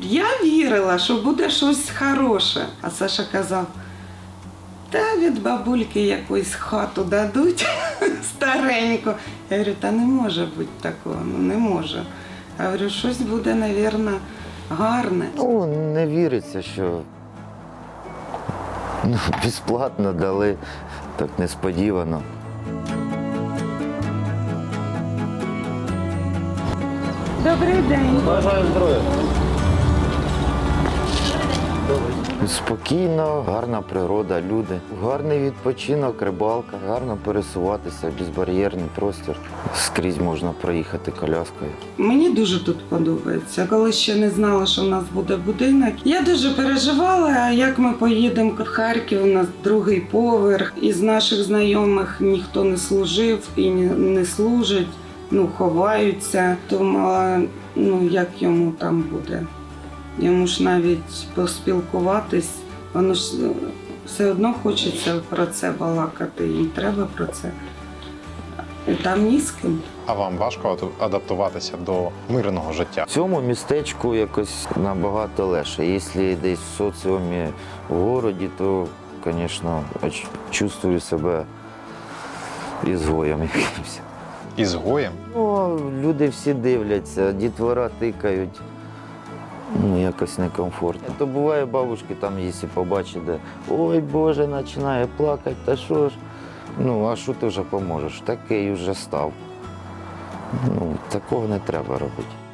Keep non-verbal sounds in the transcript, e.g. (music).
Я вірила, що буде щось хороше. А Саша казав, та від бабульки якусь хату дадуть (laughs) стареньку. Я говорю, та не може бути такого, ну не може. Я говорю, щось буде, мабуть, гарне. Ну, не віриться, що ну, безплатно дали, так несподівано. Добрий день. Бажаю здоров'я. Спокійно, гарна природа, люди, гарний відпочинок, рибалка, гарно пересуватися, безбар'єрний простір. Скрізь можна проїхати коляскою. Мені дуже тут подобається. Коли ще не знала, що в нас буде будинок, я дуже переживала, як ми поїдемо в Харків. У нас другий поверх. Із наших знайомих ніхто не служив і не служить. Ну, ховаються. Думала, ну як йому там буде. Йому ж навіть поспілкуватись, воно ж е, все одно хочеться про це балакати. Їм треба про це. І там ні з ким. А вам важко адаптуватися до мирного життя? В цьому містечку якось набагато легше. Якщо десь в соціумі в городі, то, звісно, чувствую себе ізгоєм якимось. Ізгоєм? Ну, люди всі дивляться, дітвора тикають. Ну, якось некомфортно. То буває бабушки там, якщо побачить, де ой Боже, починає плакати, та що ж. Ну, а що ти вже поможеш? Такий вже став. Ну, такого не треба робити.